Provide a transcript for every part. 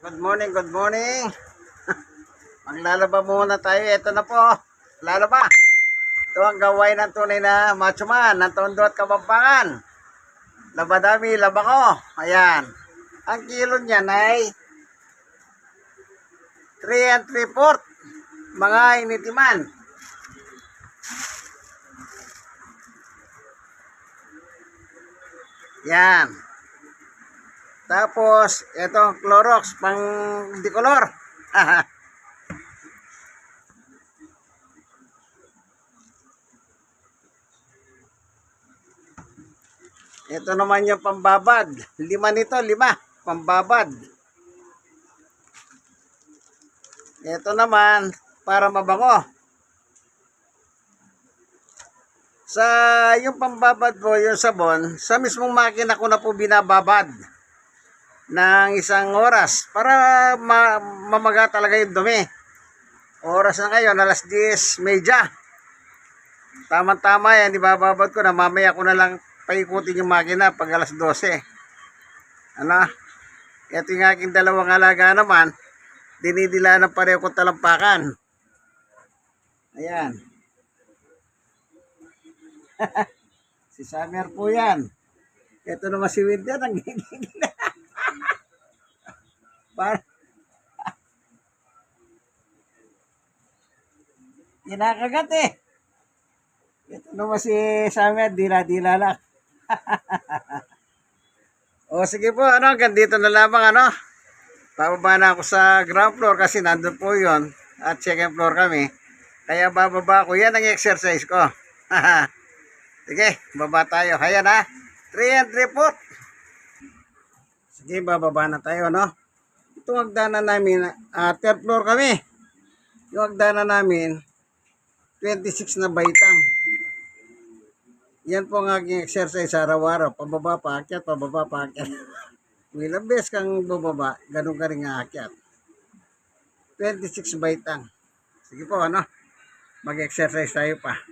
Good morning, good morning. Maglalaba muna tayo. Ito na po. Lalaba. Ito ang gawain ng tunay na macho man, ng tondo at kabampangan. Laba dami, laba ko. Ayan. Ang kilo niyan ay 3 and 3 fourth. Mga initiman. Yan. Tapos, ito Clorox, pang dikolor. ito naman yung pambabad. Lima nito, lima. Pambabad. Ito naman, para mabango. Sa yung pambabad ko, yung sabon, sa mismong makina ko na po binababad ng isang oras para ma mamaga talaga yung dumi. Oras na ngayon, alas 10, medya. Tama-tama yan, ibababad ko na mamaya ko na lang paikutin yung makina pag alas 12. Ano? Ito yung aking dalawang alaga naman, dinidila ng pareho ko talampakan. Ayan. si Summer po yan. Ito naman si Winter, ang gigil. Par Kinakagat eh. Ito naman si Summer, dila-dila lang. o sige po, ano, hanggang dito na lamang, ano. Bababa na ako sa ground floor kasi nandun po yon at second floor kami. Kaya bababa ko, yan ang exercise ko. sige, baba tayo. Ayan ha, 3 and 3 foot. Sige, bababa na tayo, no? Itong hagdanan namin, uh, third floor kami. Yung hagdanan namin, 26 na baitang. Yan po ang aking exercise araw-araw. Pababa, paakyat, pababa, paakyat. Ilang beses kang bumaba, ganun ka rin aakyat. 26 baitang. Sige po, ano? Mag-exercise tayo pa.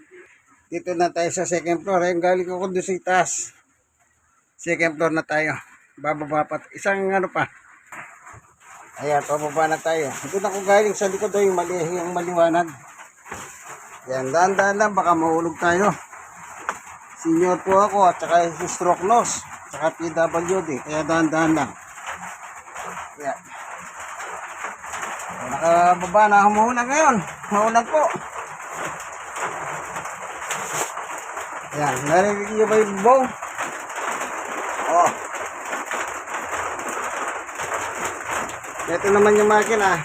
Dito na tayo sa second floor. Ayun, galing ko doon sa itaas. Second floor na tayo. Bababa pa. Isang ano pa. Ayan, pababa na tayo. Doon ako galing sa likod doon yung, mali, yung maliwanag. Yan, dahan-dahan lang. Baka mahulog tayo. Senior po ako at saka stroke nose. Saka PWD. Kaya dahan-dahan lang. Yan. Nakababa na humuhulag ngayon. Mahulag po. Yan, narinig niyo ba yung bong? Oh. Ito naman yung makina.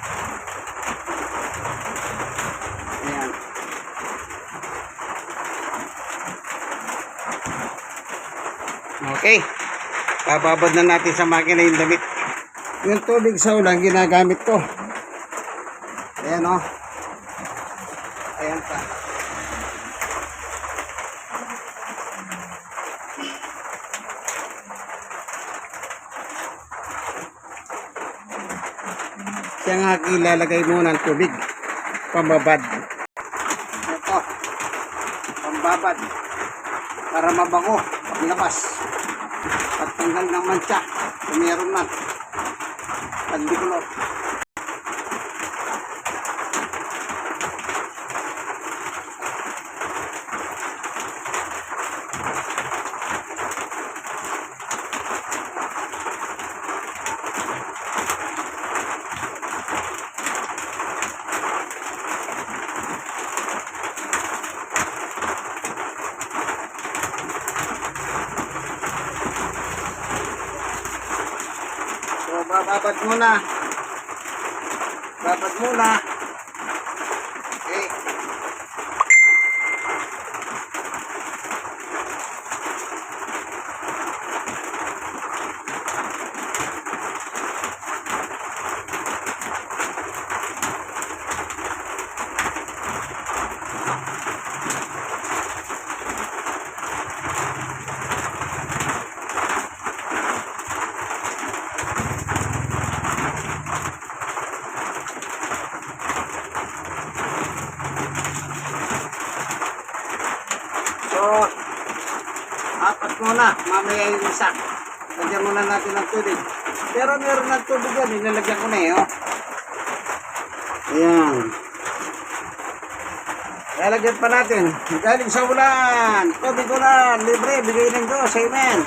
Ayan. Okay. Bababad na natin sa makina yung damit. Yung tubig sa ulan, ginagamit ko. Ayan o. Oh. Ayan pa. Siya nga ilalagay muna ng tubig. Pambabad. Ito. Pambabad. Para mabango. Paglabas. Pagtanggal ng mancha. Kung meron na. Pagdikulot. Bababad muna. Babad muna. Okay. So, apat muna. Mamaya yung isa. Lagyan muna natin ng tubig. Pero meron ng tubig yan. Nilalagyan ko na eh. Oh. Ayan. Lalagyan pa natin. Galing sa ulan. Tubig ulan. Libre. Bigay ng Diyos. Amen.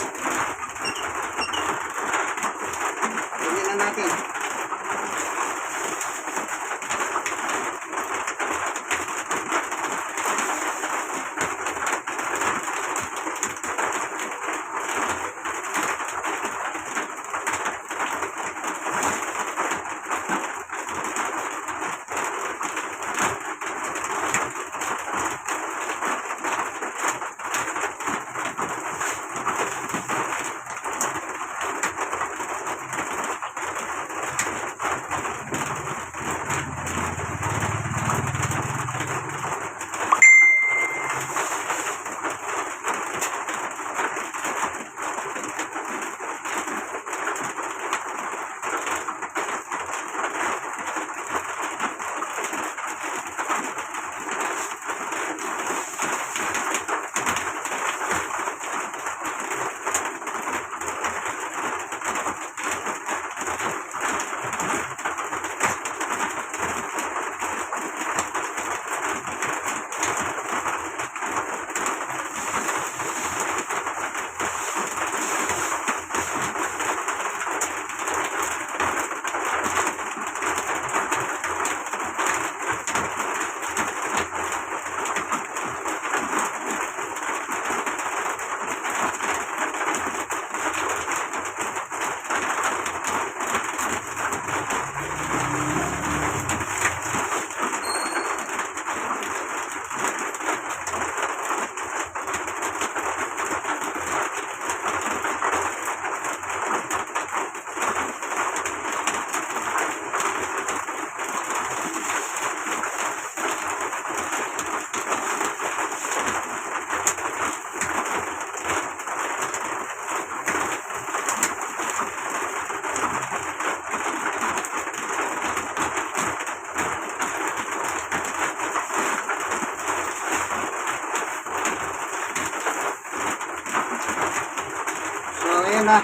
Na.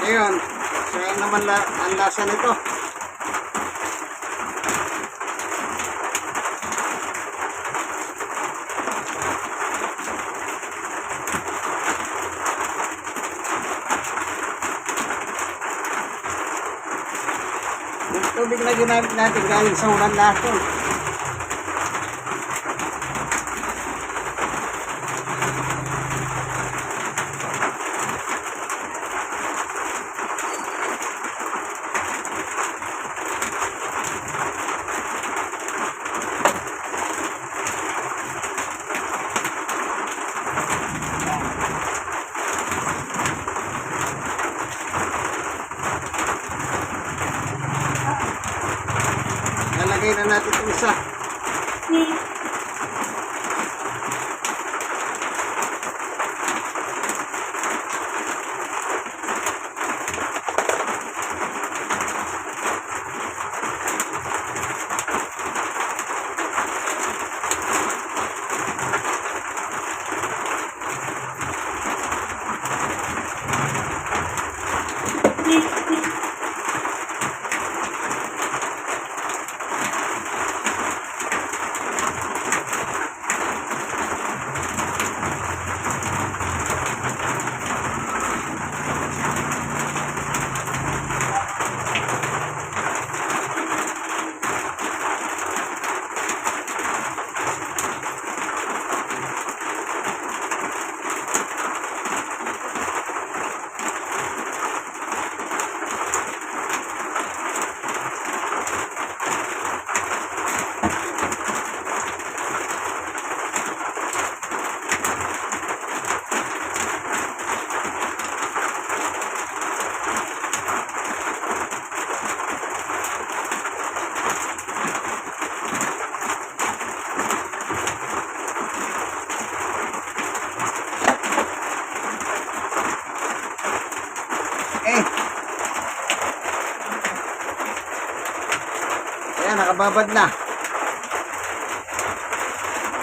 Ngayon, so ayan naman la ang lasa nito. Yung tubig na ginamit natin galing sa ulan lason. Lalagay na natin itong isa. Eh. Nakababad na.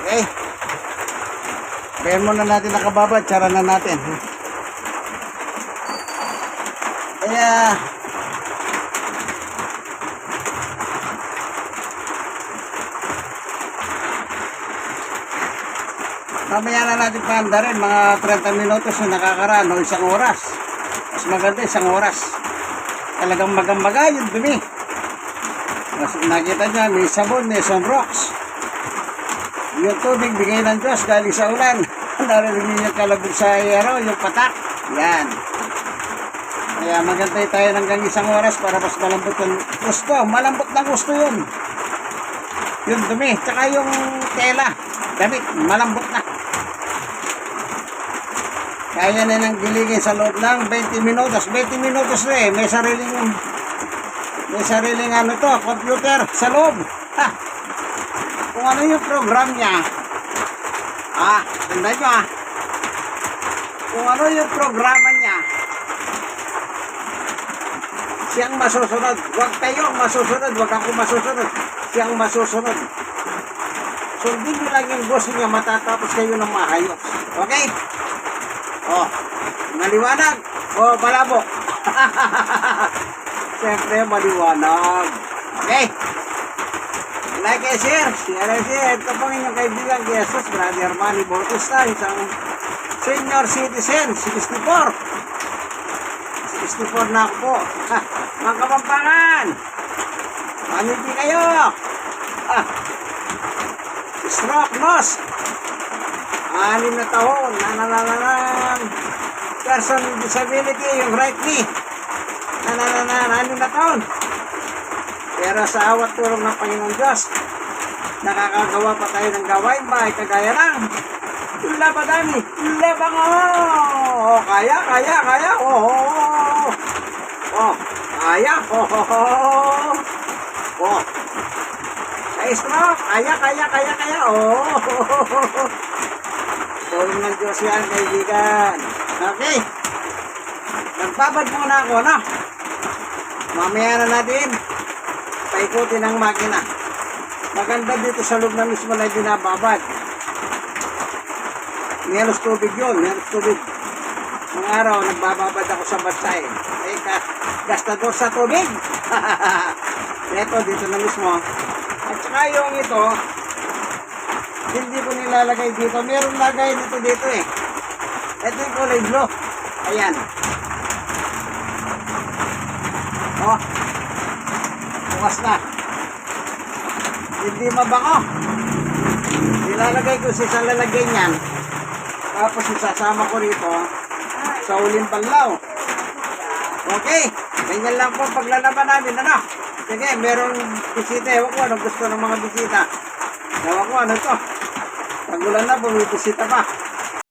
Okay. Bayan muna natin nakababad. Tsara na natin. Kaya, mamaya na natin paanda rin, mga 30 minutos na nakakaraan o isang oras. Mas maganda isang oras. Talagang magamaga yung dumi. Mas nakita niya, may sabon, may sunrocks. Yung tubig, bigay ng Diyos galing sa ulan. Narinig niyo yung kalabog sa aero, yung patak. Yan. Kaya magantay tayo ng hanggang isang oras para mas malambot yung gusto. Malambot na gusto yun. Yung dumi, tsaka yung tela. Damit, malambot na. Kaya na nang giligin sa loob ng 20 minutos. 20 minutos na eh. May sariling may sariling ano to, computer sa loob. Ha! Kung ano yung program niya. Ah, tanda nyo ah. Kung ano yung programa niya. Siyang masusunod. Huwag kayo masusunod. Huwag ako masusunod. Siyang masusunod. Sundin nyo lang yung boss niya matatapos kayo ng maayos. Okay? Oh, maliwanag. Oh, malabo. Siyempre, maliwanag. Okay? Like and share. Share and share. Ito po ang inyong kaibigan, Jesus, Brother Manny Bautista, isang senior citizen, 64. 64 na ako po. Ha, mga kapampangan. Pamiti kayo. Ha, stroke nose. Anim na taon. Nananananan. Person with disability, yung right knee. Nananananan. Anim na taon. Pero sa awat tulong ng Panginoon Diyos, nakakagawa pa tayo ng gawain bahay kagaya ng Tula pa dami. Tula pa nga. Oh, kaya, kaya, kaya. Oh, oh, oh. Oh, kaya. Oh, oh, oh. Oh. Sa stroke. Kaya, kaya, kaya, kaya. Oh, oh, oh, oh. Tulong ng Diyos yan, kaibigan. Okay. Nagbabad muna ako, no? Mamaya na natin paikutin ang makina. Maganda dito sa loob na mismo na binababad. Meros tubig yun, meros tubig. Mga araw, nagbababad ako sa batsay. Eh, ka, gastador sa tubig. ito, dito na mismo. At saka yung ito, hindi ko nilalagay dito. Meron lagay dito dito eh. Ito yung kulay blue. Ayan. Oh. Bukas na. Hindi mabango. Nilalagay ko sa isang lalagay niyan. Tapos isasama ko rito sa uling panlaw. Okay. Ganyan lang po paglalaban namin. Ano? Sige, merong bisita. Ewan ko anong gusto ng mga bisita. Ewan ko ano to. Tagulan na, bumibisita pa.